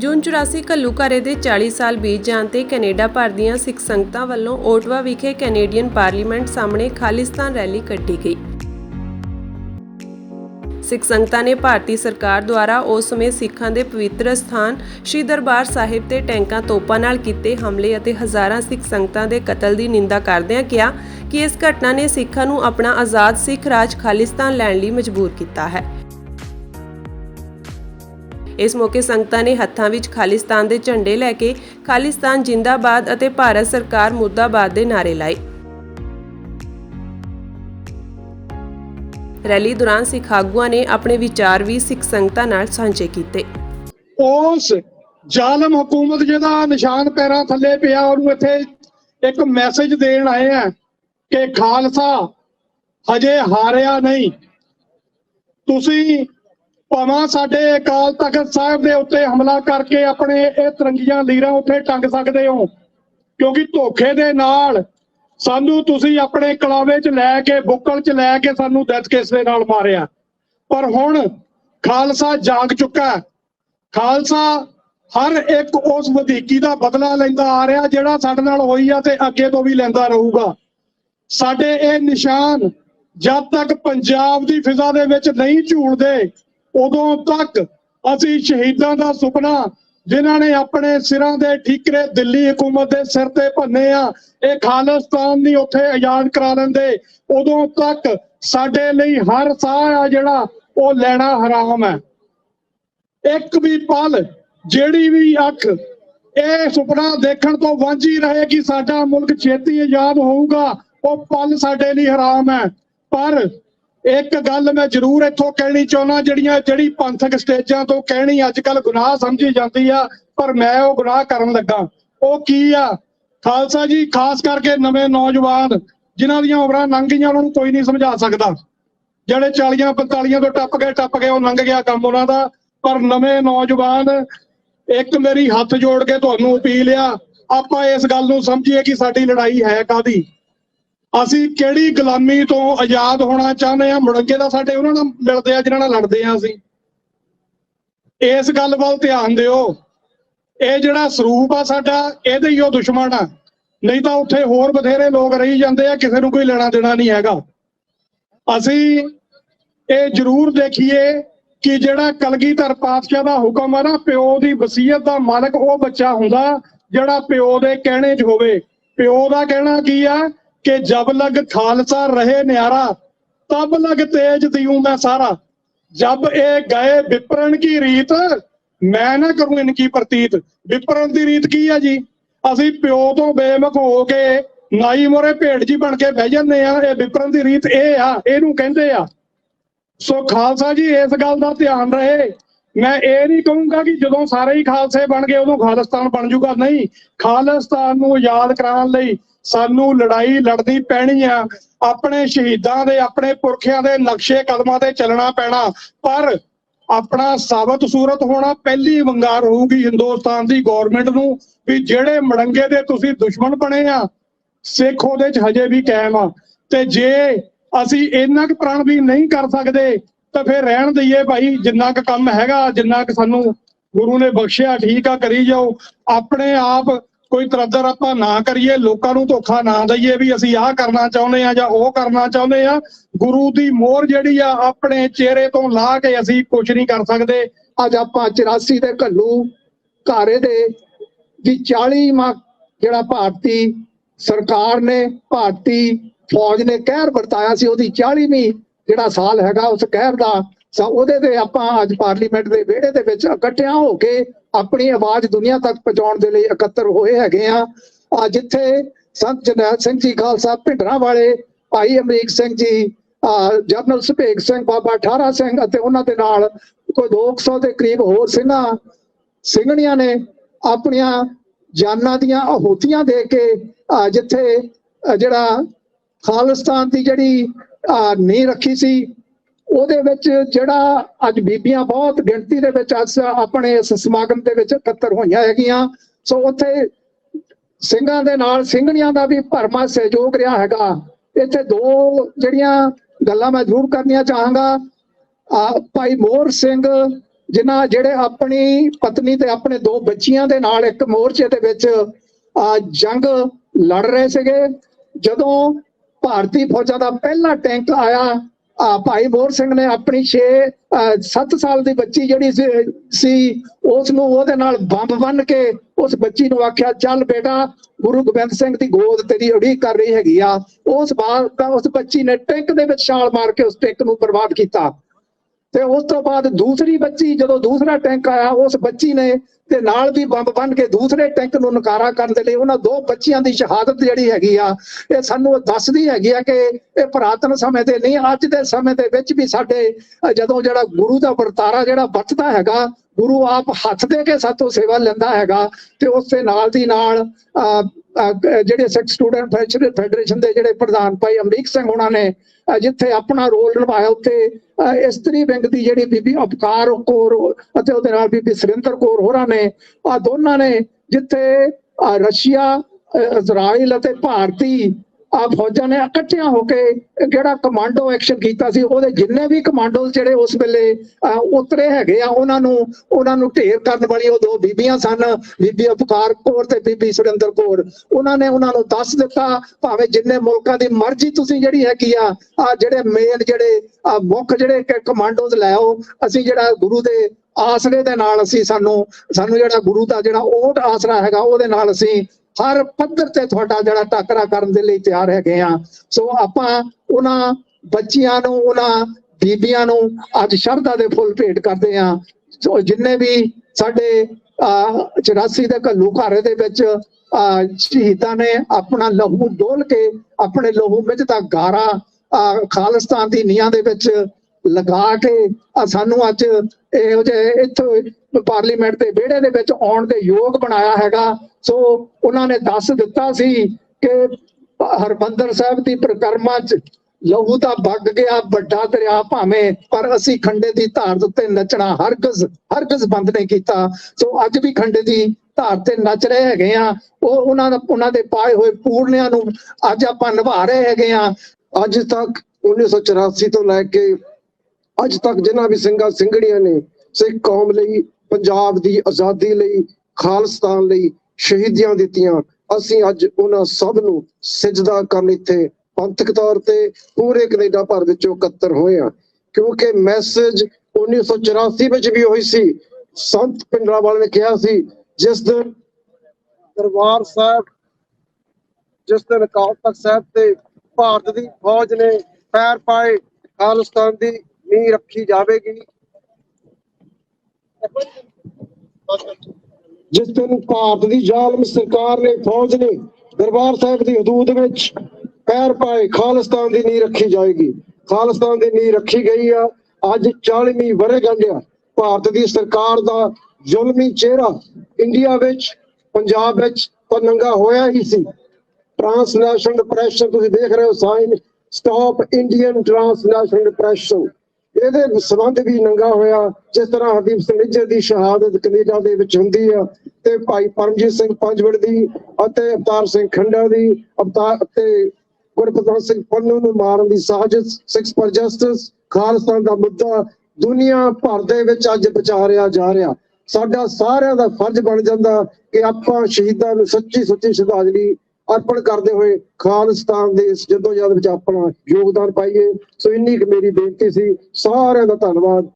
ਜੂਨ 84 ਘੱਲੂਘਾਰੇ ਦੇ 40 ਸਾਲ ਬੀਤ ਜਾਣ ਤੇ ਕੈਨੇਡਾ ਭਰ ਦੀਆਂ ਸਿੱਖ ਸੰਗਤਾਂ ਵੱਲੋਂ ਓਟਵਾ ਵਿਖੇ ਕੈਨੇਡੀਅਨ ਪਾਰਲੀਮੈਂਟ ਸਾਹਮਣੇ ਖਾਲਿਸਤਾਨ ਰੈਲੀ ਕੱਢੀ ਗਈ। ਸਿੱਖ ਸੰਗਤਾਂ ਨੇ ਭਾਰਤੀ ਸਰਕਾਰ ਦੁਆਰਾ ਉਸ ਸਮੇਂ ਸਿੱਖਾਂ ਦੇ ਪਵਿੱਤਰ ਸਥਾਨ ਸ੍ਰੀ ਦਰਬਾਰ ਸਾਹਿਬ ਤੇ ਟੈਂਕਾਂ ਤੋਪਾਂ ਨਾਲ ਕੀਤੇ ਹਮਲੇ ਅਤੇ ਹਜ਼ਾਰਾਂ ਸਿੱਖ ਸੰਗਤਾਂ ਦੇ ਕਤਲ ਦੀ ਨਿੰਦਾ ਕਰਦਿਆਂ ਕਿਹਾ ਕਿ ਇਸ ਘਟਨਾ ਨੇ ਸਿੱਖਾਂ ਨੂੰ ਆਪਣਾ ਆਜ਼ਾਦ ਸਿੱਖ ਰਾਜ ਖਾਲਿਸਤਾਨ ਲੈਣ ਲਈ ਮਜਬੂਰ ਕੀਤਾ ਹੈ। ਇਸ ਮੌਕੇ ਸੰਗਤਾਂ ਨੇ ਹੱਥਾਂ ਵਿੱਚ ਖਾਲਿਸਤਾਨ ਦੇ ਝੰਡੇ ਲੈ ਕੇ ਖਾਲਿਸਤਾਨ ਜਿੰਦਾਬਾਦ ਅਤੇ ਭਾਰਤ ਸਰਕਾਰ ਮੁਰਦਾਬਾਦ ਦੇ ਨਾਰੇ ਲਾਏ। ਰੈਲੀ ਦੌਰਾਨ ਸਿੱਖ ਆਗੂਆਂ ਨੇ ਆਪਣੇ ਵਿਚਾਰ ਵੀ ਸਿੱਖ ਸੰਗਤਾਂ ਨਾਲ ਸਾਂਝੇ ਕੀਤੇ। ਉਸ ਜ਼ਾਲਮ ਹਕੂਮਤ ਜਿਹਦਾ ਨਿਸ਼ਾਨ ਪੈਰਾਂ ਥੱਲੇ ਪਿਆ, ਉਹਨੂੰ ਇੱਥੇ ਇੱਕ ਮੈਸੇਜ ਦੇਣ ਆਏ ਆ ਕਿ ਖਾਲਸਾ ਹਜੇ ਹਾਰਿਆ ਨਹੀਂ। ਤੁਸੀਂ ਭਾਵਾਂ ਸਾਡੇ ਅਕਾਲ ਤਖਤ ਸਾਹਿਬ ਦੇ ਉੱਤੇ ਹਮਲਾ ਕਰਕੇ ਆਪਣੇ ਇਹ ਤਿਰੰਗੀਆਂ ਲੀਰਾਂ ਉੱਥੇ ਟੰਗ ਸਕਦੇ ਹੋ। ਕਿਉਂਕਿ ਧੋਖੇ ਦੇ ਨਾਲ ਸਾਨੂੰ ਤੁਸੀਂ ਆਪਣੇ ਕਲਾਵੇ 'ਚ ਲੈ ਕੇ, ਬੁੱਕਲ 'ਚ ਲੈ ਕੇ ਸਾਨੂੰ ਡੈਥ ਕੇਸ ਦੇ ਨਾਲ ਮਾਰਿਆ। ਪਰ ਹੁਣ ਖਾਲਸਾ ਜਾਗ ਚੁੱਕਾ ਖਾਲਸਾ ਹਰ ਇੱਕ ਉਸ ਵਧੀਕੀ ਦਾ ਬਦਲਾ ਲੈਂਦਾ ਆ ਰਿਹਾ ਜਿਹੜਾ ਸਾਡੇ ਨਾਲ ਹੋਈ ਆ ਤੇ ਅੱਗੇ ਤੋਂ ਵੀ ਲੈਂਦਾ ਰਹੂਗਾ। ਸਾਡੇ ਇਹ ਨਿਸ਼ਾਨ ਜਦ ਤੱਕ ਪੰਜਾਬ ਦੀ ਫਿਜ਼ਾ ਦੇ ਵਿੱਚ ਨਹੀਂ ਝੂਲਦੇ ਉਦੋਂ ਤੱਕ ਅਸੀਂ ਸ਼ਹੀਦਾਂ ਦਾ ਸੁਪਨਾ, ਜਿਨ੍ਹਾਂ ਨੇ ਆਪਣੇ ਸਿਰਾਂ ਦੇ ਠੀਕਰੇ ਦਿੱਲੀ ਹਕੂਮਤ ਦੇ ਸਿਰ ਤੇ ਭੰਨੇ ਆ, ਇਹ ਖਾਲਿਸਤਾਨ ਨਹੀਂ ਉੱਥੇ ਆਜ਼ਾਦ ਕਰਾ ਲੈਂਦੇ। ਉਦੋਂ ਤੱਕ ਸਾਡੇ ਲਈ ਹਰ ਸਾਹ ਆ ਜਿਹੜਾ, ਉਹ ਲੈਣਾ ਹਰਾਮ ਹੈ। ਇੱਕ ਵੀ ਪਲ, ਜਿਹੜੀ ਵੀ ਅੱਖ, ਇਹ ਸੁਪਨਾ ਦੇਖਣ ਤੋਂ ਵਾਂਝੀ ਰਹੇ ਕਿ ਸਾਡਾ ਮੁਲਕ ਛੇਤੀ ਆਜ਼ਾਦ ਹੋਊਗਾ, ਉਹ ਪਲ ਸਾਡੇ ਲਈ ਹਰਾਮ ਹੈ। ਪਰ ਇੱਕ ਗੱਲ ਮੈਂ ਜ਼ਰੂਰ ਇੱਥੋਂ ਕਹਿਣੀ ਚਾਹੁੰਦਾ, ਜਿਹੜੀਆਂ ਜਿਹੜੀ ਪੰਥਕ ਸਟੇਜਾਂ ਤੋਂ ਕਹਿਣੀ ਅੱਜ ਕੱਲ ਗੁਨਾਹ ਸਮਝੀ ਜਾਂਦੀ ਆ, ਪਰ ਮੈਂ ਉਹ ਗੁਨਾਹ ਕਰਨ ਲੱਗਾ। ਉਹ ਕੀ ਆ? ਖਾਲਸਾ ਜੀ, ਖਾਸ ਕਰਕੇ ਨਵੇਂ ਨੌਜਵਾਨ, ਜਿਨ੍ਹਾਂ ਦੀਆਂ ਉਮਰਾਂ ਲੰਘ ਗਈਆਂ, ਉਹਨਾਂ ਨੂੰ ਕੋਈ ਨਹੀਂ ਸਮਝਾ ਸਕਦਾ। ਜਿਹੜੇ 40 45 ਤੋਂ ਟੱਪ ਗਏ ਟੱਪ ਗਏ, ਉਹ ਲੰਘ ਗਿਆ ਕੰਮ ਉਹਨਾਂ ਦਾ। ਪਰ ਨਵੇਂ ਨੌਜਵਾਨ, ਇੱਕ ਮੇਰੀ ਹੱਥ ਜੋੜ ਕੇ ਤੁਹਾਨੂੰ ਅਪੀਲ ਆ, ਆਪਾਂ ਇਸ ਗੱਲ ਨੂੰ ਸਮਝੀਏ ਕਿ ਸਾਡੀ ਲੜਾਈ ਹੈ ਕਾਦੀ ਅਸੀਂ ਕਿਹੜੀ ਗੁਲਾਮੀ ਤੋਂ ਆਜ਼ਾਦ ਹੋਣਾ ਚਾਹੁੰਦੇ ਆ ਮੁੜਕੇ ਦਾ ਸਾਡੇ ਉਹਨਾਂ ਨਾਲ ਮਿਲਦੇ ਆ, ਜਿਨ੍ਹਾਂ ਨਾਲ ਲੜਦੇ ਆ ਅਸੀਂ। ਇਸ ਗੱਲ ਵੱਲ ਧਿਆਨ ਦਿਓ। ਇਹ ਜਿਹੜਾ ਸਰੂਪ ਆ ਸਾਡਾ, ਇਹਦੇ ਹੀ ਉਹ ਦੁਸ਼ਮਣ ਆ। ਨਹੀਂ ਤਾਂ ਉੱਥੇ ਹੋਰ ਬਥੇਰੇ ਲੋਕ ਰਹੀ ਜਾਂਦੇ ਆ, ਕਿਸੇ ਨੂੰ ਕੋਈ ਲੈਣਾ ਦੇਣਾ ਨਹੀਂ ਹੈਗਾ। ਅਸੀਂ ਇਹ ਜ਼ਰੂਰ ਦੇਖੀਏ ਕਿ ਜਿਹੜਾ ਕਲਗੀਧਰ ਪਾਤਸ਼ਾਹ ਦਾ ਹੁਕਮ ਆ ਨਾ, ਪਿਓ ਦੀ ਵਸੀਅਤ ਦਾ ਮਾਲਕ ਉਹ ਬੱਚਾ ਹੁੰਦਾ ਜਿਹੜਾ ਪਿਓ ਦੇ ਕਹਿਣੇ 'ਚ ਹੋਵੇ। ਪਿਓ ਦਾ ਕਹਿਣਾ ਕੀ ਆ? ਕਿ ਜਬ ਲਗ ਖਾਲਸਾ ਰਹੇ ਨਿਆਰਾ, ਤਬ ਲਗ ਤੇਜ ਦਿਉ ਮੈਂ ਸਾਰਾ। ਜਬ ਇਹ ਗਏ ਵਿਪਰਨ ਕੀ ਰੀਤ, ਮੈਂ ਨਾ ਕਰੂੰ ਇਨਕੀ ਪ੍ਰਤੀਤ। ਵਿਪਰਨ ਦੀ ਰੀਤ ਕੀ ਆ ਜੀ? ਅਸੀਂ ਪਿਓ ਤੋਂ ਬੇਮੁਖ ਹੋ ਕੇ ਨਾਈ ਮੋਰੇ ਭੇਡ ਜੀ ਬਣ ਕੇ ਬਹਿ ਜਾਂਦੇ ਆ। ਇਹ ਵਿਪਰਨ ਦੀ ਰੀਤ ਇਹ ਆ, ਇਹਨੂੰ ਕਹਿੰਦੇ ਆ। ਸੋ ਖਾਲਸਾ ਜੀ, ਇਸ ਗੱਲ ਦਾ ਧਿਆਨ ਰਹੇ। ਮੈਂ ਇਹ ਨਹੀਂ ਕਹੂੰਗਾ ਕਿ ਜਦੋਂ ਸਾਰੇ ਹੀ ਖਾਲਸੇ ਬਣ ਗਏ, ਉਦੋਂ ਖਾਲਿਸਤਾਨ ਬਣ ਜਾਊਗਾ ਨਹੀਂ, ਖਾਲਿਸਤਾਨ ਨੂੰ ਯਾਦ ਕਰਾਉਣ ਲਈ ਸਾਨੂੰ ਲੜਾਈ ਲੜਨੀ ਪੈਣੀ ਆ। ਆਪਣੇ ਸ਼ਹੀਦਾਂ ਦੇ, ਆਪਣੇ ਪੁਰਖਿਆਂ ਦੇ ਨਕਸ਼ੇ ਕਦਮਾਂ ਤੇ ਚੱਲਣਾ ਪੈਣਾ। ਪਰ ਆਪਣਾ ਸਾਬਤ ਸੂਰਤ ਹੋਣਾ ਪਹਿਲੀ ਵੰਗਾਰ ਹੋਊਗੀ ਹਿੰਦੁਸਤਾਨ ਦੀ ਗਵਰਨਮੈਂਟ ਨੂੰ ਵੀ ਜਿਹੜੇ ਮੜੰਗੇ ਦੇ ਤੁਸੀਂ ਦੁਸ਼ਮਣ ਬਣੇ ਆ, ਸਿੱਖ ਉਹਦੇ ਚ ਹਜੇ ਵੀ ਕਾਇਮ ਆ। ਤੇ ਜੇ ਅਸੀਂ ਇੰਨਾ ਕੁ ਪ੍ਰਾਣ ਵੀ ਨਹੀਂ ਕਰ ਸਕਦੇ, ਤਾਂ ਫਿਰ ਰਹਿਣ ਦਈਏ ਭਾਈ, ਜਿੰਨਾ ਕੁ ਕੰਮ ਹੈਗਾ, ਜਿੰਨਾ ਕੁ ਸਾਨੂੰ ਗੁਰੂ ਨੇ ਬਖਸ਼ਿਆ, ਠੀਕ ਆ, ਕਰੀ ਜਾਓ। ਆਪਣੇ ਆਪ ਕੋਈ ਤਰੱਦਰ ਆਪਾਂ ਨਾ ਕਰੀਏ, ਲੋਕਾਂ ਨੂੰ ਧੋਖਾ ਨਾ ਦਈਏ ਵੀ ਅਸੀਂ ਆਹ ਕਰਨਾ ਚਾਹੁੰਦੇ ਆ ਜਾਂ ਉਹ ਕਰਨਾ ਚਾਹੁੰਦੇ ਆ ਗੁਰੂ ਦੀ ਮੋਹਰ ਜਿਹੜੀ ਆ, ਆਪਣੇ ਚਿਹਰੇ ਤੋਂ ਲਾ ਕੇ ਅਸੀਂ ਕੁਝ ਨਹੀਂ ਕਰ ਸਕਦੇ। ਅੱਜ ਆਪਾਂ 84 ਦੇ ਘੱਲੂ ਘਾਰੇ ਦੇ ਦੀ 40ਵਾਂ ਜਿਹੜਾ ਭਾਰਤੀ ਸਰਕਾਰ ਨੇ, ਭਾਰਤੀ ਫੌਜ ਨੇ ਕਹਿਰ ਵਰਤਾਇਆ ਸੀ, ਉਹਦੀ 40ਵੀਂ ਜਿਹੜਾ ਸਾਲ ਹੈਗਾ, ਉਸ ਕਹਿਰ ਦਾ ਸੋ ਉਹਦੇ ਤੇ ਆਪਾਂ ਅੱਜ ਪਾਰਲੀਮੈਂਟ ਦੇ ਵਿਹੜੇ ਦੇ ਵਿੱਚ ਇਕੱਠਿਆਂ ਹੋ ਕੇ ਆਪਣੀ ਆਵਾਜ਼ ਦੁਨੀਆ ਤੱਕ ਪਹੁੰਚਾਉਣ ਦੇ ਲਈ ਇਕੱਤਰ ਹੋਏ ਹੈਗੇ ਆ ਆ ਜਿੱਥੇ ਸੰਤ ਜਰਨੈਲ ਸਿੰਘ ਜੀ ਖਾਲਸਾ ਭਿੰਡਰਾਂ ਵਾਲੇ, ਭਾਈ ਅਮਰੀਕ ਸਿੰਘ ਜੀ, ਆ ਜਰਨਲ ਸੁਭੇਗ ਸਿੰਘ, ਬਾਬਾ ਠਾਰਾ ਸਿੰਘ ਅਤੇ ਉਹਨਾਂ ਦੇ ਨਾਲ ਕੋਈ 200 ਦੇ ਕਰੀਬ ਹੋਰ ਸਿੰਘਾਂ, ਸਿੰਘਣੀਆਂ ਨੇ ਆਪਣੀਆਂ ਜਾਨਾਂ ਦੀਆਂ ਆਹੂਤੀਆਂ ਦੇ ਕੇ ਜਿੱਥੇ ਜਿਹੜਾ ਖਾਲਿਸਤਾਨ ਦੀ ਜਿਹੜੀ ਆ ਨੀਂਹ ਰੱਖੀ ਸੀ ਉਹਦੇ ਵਿੱਚ ਜਿਹੜਾ ਅੱਜ ਬੀਬੀਆਂ ਬਹੁਤ ਗਿਣਤੀ ਦੇ ਵਿੱਚ ਅੱਜ ਆਪਣੇ ਇਸ ਸਮਾਗਮ ਦੇ ਵਿੱਚ ਇਕੱਤਰ ਹੋਈਆਂ ਹੈਗੀਆਂ। ਸੋ ਉੱਥੇ ਸਿੰਘਾਂ ਦੇ ਨਾਲ ਸਿੰਘਣੀਆਂ ਦਾ ਵੀ ਭਰਮਾ ਸਹਿਯੋਗ ਰਿਹਾ ਹੈਗਾ। ਇੱਥੇ ਦੋ ਜਿਹੜੀਆਂ ਗੱਲਾਂ ਮੈਂ ਜ਼ਰੂਰ ਕਰਨੀਆਂ ਚਾਹਾਂਗਾ। ਭਾਈ ਮੋਹਰ ਸਿੰਘ ਜਿਨ੍ਹਾਂ ਜਿਹੜੇ ਆਪਣੀ ਪਤਨੀ ਤੇ ਆਪਣੇ ਦੋ ਬੱਚੀਆਂ ਦੇ ਨਾਲ ਇੱਕ ਮੋਰਚੇ ਦੇ ਵਿੱਚ ਜੰਗ ਲੜ ਰਹੇ ਸੀਗੇ। ਜਦੋਂ ਭਾਰਤੀ ਫੌਜਾਂ ਦਾ ਪਹਿਲਾ ਟੈਂਕ ਆਇਆ ਭਾਈ ਮੋਹਰ ਸਿੰਘ ਨੇ ਆਪਣੀ 6 7 ਸਾਲ ਦੀ ਬੱਚੀ ਜਿਹੜੀ ਸੀ- ਸੀ, ਉਸ ਨੂੰ ਉਹਦੇ ਨਾਲ ਬੰਬ ਬੰਨ ਕੇ ਉਸ ਬੱਚੀ ਨੂੰ ਆਖਿਆ, ਚੱਲ ਬੇਟਾ, ਗੁਰੂ ਗੋਬਿੰਦ ਸਿੰਘ ਦੀ ਗੋਦ ਤੇਰੀ ਉਡੀਕ ਕਰ ਰਹੀ ਹੈਗੀ ਆ। ਉਸ ਬਾਅਦ ਉਸ ਬੱਚੀ ਨੇ ਟੈਂਕ ਦੇ ਵਿੱਚ ਛਾਲ ਮਾਰ ਕੇ ਉਸ ਟੈਂਕ ਨੂੰ ਬਰਬਾਦ ਕੀਤਾ। ਤੇ ਉਸ ਤੋਂ ਬਾਅਦ ਦੂਸਰੀ ਬੱਚੀ ਜਦੋਂ ਦੂਸਰਾ ਟੈਂਕ ਆਇਆ ਉਸ ਬੱਚੀ ਨੇ ਤੇ ਨਾਲ ਵੀ ਬੰਬ ਬੰਨ ਕੇ ਦੂਸਰੇ ਟੈਂਕ ਨੂੰ ਨਕਾਰਾ ਕਰਨ ਦੇ ਲਈ ਉਹਨਾਂ ਦੋ ਬੱਚੀਆਂ ਦੀ ਸ਼ਹਾਦਤ ਜਿਹੜੀ ਹੈਗੀ ਆ ਇਹ ਸਾਨੂੰ ਦੱਸਦੀ ਹੈਗੀ ਆ ਕਿ ਇਹ ਪੁਰਾਤਨ ਸਮੇਂ 'ਤੇ ਨਹੀਂ ਅੱਜ ਦੇ ਸਮੇਂ ਦੇ ਵਿੱਚ ਵੀ ਸਾਡੇ ਜਦੋਂ ਜਿਹੜਾ ਗੁਰੂ ਦਾ ਵਰਤਾਰਾ ਜਿਹੜਾ ਬਚਦਾ ਹੈਗਾ ਗੁਰੂ ਆਪ ਹੱਥ ਦੇ ਕੇ ਸਾਤੋਂ ਸੇਵਾ ਲੈਂਦਾ ਹੈਗਾ ਤੇ ਉਸ ਦੇ ਨਾਲ ਦੀ ਨਾਲ ਅ, ਜਿਹੜੇ ਸਿੱਖ ਸਟੂਡੈਂਟ ਫੈਡਰੇਸ਼ਨ ਦੇ ਜਿਹੜੇ ਪ੍ਰਧਾਨ ਭਾਈ ਅਮਰੀਕ ਸਿੰਘ ਉਹਨਾਂ ਨੇ ਜਿੱਥੇ ਆਪਣਾ ਰੋਲ ਨਿਭਾਇਆ ਉੱਥੇ ਇਸਤਰੀ ਵਿੰਗ ਦੀ ਜਿਹੜੀ ਬੀਬੀ ਅਪਕਾਰ ਕੌਰ ਅਤੇ ਉਹਦੇ ਨਾਲ ਬੀਬੀ ਸੁਰਿੰਦਰ ਕੌਰ ਹੋਰਾਂ ਨੇ ਆ ਦੋਨਾਂ ਨੇ ਜਿੱਥੇ ਰਸ਼ੀਆ ਅ, ਇਜ਼ਰਾਈਲ ਅਤੇ ਭਾਰਤੀ ਆ ਫੌਜਾਂ ਨੇ ਇਕੱਠਿਆਂ ਹੋ ਕੇ ਜਿਹੜਾ ਕਮਾਂਡੋ ਐਕਸ਼ਨ ਕੀਤਾ ਸੀ, ਉਹਦੇ ਜਿੰਨੇ ਵੀ ਕਮਾਂਡੋ ਜਿਹੜੇ ਉਸ ਵੇਲੇ ਉਤਰੇ ਹੈਗੇ ਆ, ਉਹਨਾਂ ਨੂੰ ਉਹਨਾਂ ਨੂੰ ਢੇਰ ਕਰਨ ਵਾਲੀ ਉਹ ਦੋ ਬੀਬੀਆਂ ਸਨ, ਬੀਬੀ ਅਪਕਾਰ ਕੌਰ ਤੇ ਬੀਬੀ ਸੁਰਿੰਦਰ ਕੌਰ। ਉਹਨਾਂ ਨੇ ਉਹਨਾਂ ਨੂੰ ਦੱਸ ਦਿੱਤਾ, ਭਾਵੇਂ ਜਿੰਨੇ ਮੁਲਕਾਂ ਦੀ ਮਰਜ਼ੀ ਤੁਸੀਂ ਜਿਹੜੀ ਹੈਗੀ ਆ ਆ ਜਿਹੜੇ ਮੇਨ ਜਿਹੜੇ ਮੁੱਖ ਜਿਹੜੇ ਕਮਾਂਡੋਜ਼ ਲੈ ਆਓ, ਅਸੀਂ ਜਿਹੜਾ ਗੁਰੂ ਦੇ ਆਸਰੇ ਦੇ ਨਾਲ ਅਸੀਂ ਸਾਨੂੰ ਸਾਨੂੰ ਜਿਹੜਾ ਗੁਰੂ ਦਾ ਜਿਹੜਾ ਓਟ ਆਸਰਾ ਹੈਗਾ, ਉਹਦੇ ਨਾਲ ਅਸੀਂ ਹਰ ਪੱਧਰ ਤੇ ਤੁਹਾਡਾ ਜਿਹੜਾ ਟਾਕਰਾ ਕਰਨ ਦੇ ਲਈ ਤਿਆਰ ਹੈਗੇ ਆ। ਸੋ ਆਪਾਂ ਉਹਨਾਂ ਬੱਚੀਆਂ ਨੂੰ, ਉਹਨਾਂ ਬੀਬੀਆਂ ਨੂੰ ਅੱਜ ਸ਼ਰਧਾ ਦੇ ਫੁੱਲ ਭੇਟ ਕਰਦੇ ਆ। ਸੋ ਜਿੰਨੇ ਵੀ ਸਾਡੇ ਅਹ 84 ਦੇ ਘੱਲੂ ਘਾਰੇ ਦੇ ਵਿੱਚ ਅਹ ਸ਼ਹੀਦਾਂ ਨੇ ਆਪਣਾ ਲਹੂ ਡੋਲ ਕੇ ਆਪਣੇ ਲਹੂ ਵਿੱਚ ਦਾ ਗਾਰਾ ਅਹ ਖਾਲਿਸਤਾਨ ਦੀ ਨੀਹਾਂ ਦੇ ਵਿੱਚ ਲਗਾ ਕੇ ਸਾਨੂੰ ਅੱਜ ਇਹੋ ਜਿਹੇ ਇੱਥੋਂ ਪਾਰਲੀਮੈਂਟ ਦੇ ਵਿਹੜੇ ਦੇ ਵਿੱਚ ਆਉਣ ਦੇ ਯੋਗ ਬਣਾਇਆ ਹੈਗਾ। ਸੋ ਉਹਨਾਂ ਨੇ ਦੱਸ ਦਿੱਤਾ ਸੀ ਕਿ ਹਰਮੰਦਰ ਸਾਹਿਬ ਦੀ ਪ੍ਰਕਰਮਾ ਚ ਲਹੂ ਦਾ ਵਗ ਗਿਆ, ਵੱਡਾ ਦਰਿਆ ਭਾਵੇਂ, ਪਰ ਅਸੀਂ ਖੰਡੇ ਦੀ ਧਾਰ ਦੇ ਉੱਤੇ ਨੱਚਣਾ ਹਰਗਜ਼ ਹਰਗਜ਼ ਬੰਦ ਨਹੀਂ ਕੀਤਾ। ਸੋ ਅੱਜ ਵੀ ਖੰਡੇ ਦੀ ਧਾਰ ਤੇ ਨੱਚ ਰਹੇ ਹੈਗੇ ਆ। ਉਹ ਉਹਨਾਂ ਦਾ, ਉਹਨਾਂ ਦੇ ਪਾਏ ਹੋਏ ਪੂਰਨਿਆਂ ਨੂੰ ਅੱਜ ਆਪਾਂ ਨਿਭਾ ਰਹੇ ਹੈਗੇ ਆ। ਅੱਜ ਤੱਕ 1984 ਤੋਂ ਲੈ ਕੇ ਅੱਜ ਤੱਕ ਜਿਨ੍ਹਾਂ ਵੀ ਸਿੰਘਾਂ ਸਿੰਘੜੀਆਂ ਨੇ, ਸਿੱਖ ਕੌਮ ਲਈ, ਪੰਜਾਬ ਦੀ ਆਜ਼ਾਦੀ ਲਈ, ਖਾਲਿਸਤਾਨ ਲਈ ਸ਼ਹੀਦੀਆਂ ਦਿੱਤੀਆਂ, ਅਸੀਂ ਅੱਜ ਉਹਨਾਂ ਸਭ ਨੂੰ ਸਜਦਾ ਕਰਨ ਇੱਥੇ ਪੰਥਕ ਤੌਰ ਤੇ ਪੂਰੇ ਕੈਨੇਡਾ ਭਰ ਵਿੱਚੋਂ ਇਕੱਤਰ ਹੋਏ ਆ ਕਿਉਂਕਿ ਮੈਸੇਜ 1984 ਵਿੱਚ ਵੀ ਹੋਈ ਸੀ। ਸੰਤ ਪਿੰਡਰਾਵਾਲੇ ਨੇ ਕਿਹਾ ਸੀ, ਜਿਸ ਦਿਨ ਦਰਬਾਰ ਸਾਹਿਬ, ਜਿਸ ਦਿਨ ਅਕਾਲ ਤਖਤ ਸਾਹਿਬ ਤੇ ਭਾਰਤ ਦੀ ਫੌਜ ਨੇ ਪੈਰ ਪਾਏ, ਖਾਲਿਸਤਾਨ ਦੀ ਨੀਂਹ ਰੱਖੀ ਜਾਵੇਗੀ। ਜਿਸ ਦਿਨ ਭਾਰਤ ਦੀ ਜ਼ਾਲਮ ਸਰਕਾਰ ਨੇ ਫੌਜ ਨੇ ਦਰਬਾਰ ਸਾਹਿਬ ਦੀ ਹਦੂਦ ਵਿੱਚ ਪੈਰ ਪਾਏ, ਖਾਲਿਸਤਾਨ ਦੀ ਨੀਂਹ ਰੱਖੀ ਜਾਏਗੀ। ਖਾਲਿਸਤਾਨ ਦੀ ਨੀਂਹ ਰੱਖੀ ਗਈ ਆ। ਅੱਜ 40ਵੀਂ ਵਰ੍ਹੇਗੰਢ ਆ। ਭਾਰਤ ਦੀ ਸਰਕਾਰ ਦਾ ਜ਼ੁਲਮੀ ਚਿਹਰਾ ਇੰਡੀਆ ਵਿੱਚ, ਪੰਜਾਬ ਵਿੱਚ ਤਾਂ ਨੰਗਾ ਹੋਇਆ ਹੀ ਸੀ। ਟ੍ਰਾਂਸਨੈਸ਼ਨਲ ਡਿਪਰੈਸ਼ਨ, ਤੁਸੀਂ ਦੇਖ ਰਹੇ ਹੋ sign, stop Indian transnational depression. ਇਹਦੇ ਸੰਬੰਧ ਵੀ ਨੰਗਾ ਹੋਇਆ, ਜਿਸ ਤਰ੍ਹਾਂ ਹਰਦੀਪ ਸਿੰਘ ਨਿੱਜਰ ਦੀ ਸ਼ਹਾਦਤ ਕੈਨੇਡਾ ਦੇ ਵਿੱਚ ਹੁੰਦੀ ਆ, ਤੇ ਭਾਈ ਪਰਮਜੀਤ ਸਿੰਘ ਪੰਜਵੜ ਦੀ ਅਤੇ ਅਵਤਾਰ ਸਿੰਘ ਖੰਡਾ ਦੀ, ਅਵਤਾਰ ਤੇ ਗੁਰਪ੍ਰਤਾਪ ਸਿੰਘ ਪੰਨੂ ਨੂੰ ਮਾਰਨ ਦੀ ਸਾਜ਼ਿਸ਼ ਸਿਕਸ ਫॉर ਜਸਟਿਸ, ਖਾਲਿਸਤਾਨ ਦਾ ਮੁੱਦਾ ਦੁਨੀਆ ਭਰ ਦੇ ਵਿੱਚ ਅੱਜ ਵਿਚਾਰਿਆ ਜਾ ਰਿਹਾ। ਸਾਡਾ ਸਾਰਿਆਂ ਦਾ ਫਰਜ਼ ਬਣ ਜਾਂਦਾ ਕਿ ਆਪਾਂ ਸ਼ਹੀਦਾਂ ਨੂੰ ਸੱਚੀ ਸੁੱਚੀ ਸ਼ਰਧਾਂਜਲੀ ਅਰਪਣ ਕਰਦੇ ਹੋਏ ਖਾਲਿਸਤਾਨ ਦੇ ਇਸ ਜਦੋਜਹਿਦ ਵਿੱਚ ਆਪਣਾ ਯੋਗਦਾਨ ਪਾਈਏ। ਸੋ ਇੰਨੀ ਕੁ ਮੇਰੀ ਬੇਨਤੀ ਸੀ। ਸਾਰਿਆਂ ਦਾ ਧੰਨਵਾਦ।